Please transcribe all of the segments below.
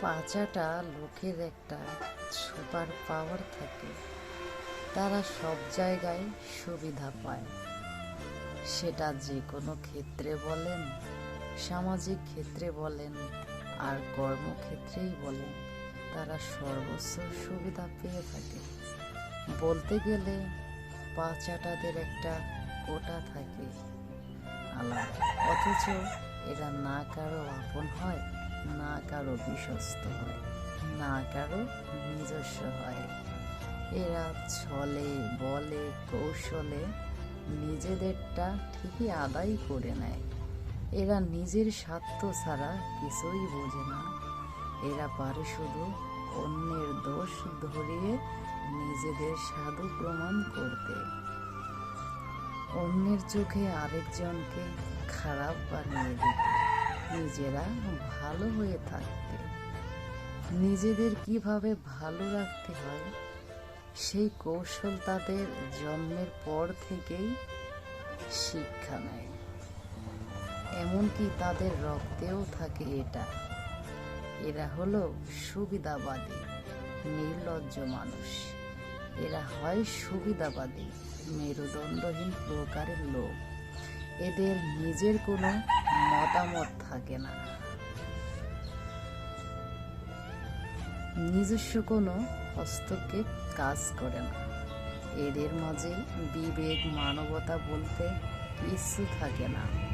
পাঁচাটা লোকের একটা super power থাকে। তারা সব জায়গায় সুবিধা পায়। সেটা যে কোনো ক্ষেত্রে বলেন, সামাজিক ক্ষেত্রে বলেন, আর কর্মক্ষেত্রেই বলেন, তারা সর্বোচ্চ সুবিধা পেয়ে থাকে। বলতে গেলে পাঁচাটাদের একটা কোটা থাকে। আলাদা অথচ এরা না কারও আপন হয়। না কারও বিশ্বস্ত হয়, না কারও নিজস্ব হয়। এরা ছলে, বলে, কৌশলে নিজেদেরটা ঠিকই আদায় করে নেয়। এরা নিজের স্বার্থ ছাড়া কিছুই বোঝে না। এরা পারে শুধু অন্যের দোষ ধরিয়ে নিজেদের সাধু প্রমাণ করতে। অন্যের চোখে আরেকজনকে খারাপ বানিয়ে দিতে। নিজেরা ভালো হয়ে থাকতে, নিজেদের কীভাবে ভালো রাখতে হয়, সেই কৌশল তাদের জন্মের পর থেকেই শিক্ষা নেয়। এমনকি তাদের রক্তেও থাকে এটা। এরা হলো সুবিধাবাদী, নির্লজ্জ মানুষ। এরা হয় সুবিধাবাদী, মেরুদণ্ডহীন প্রকারের লোক। এদের নিজের কোনো মতামত থাকে না। নিজস্ব কোনো হস্তক্ষেপ কাজ করে না। এদের মাঝে বিবেক, মানবতা বলতে কিছু থাকে না।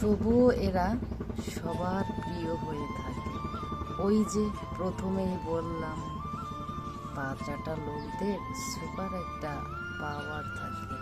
তবুও এরা সবার প্রিয় হয়ে থাকে। ওই যে প্রথমেই বললাম বাচ্চাটা লোকদের সুপার একটা পাওয়ার থাকে।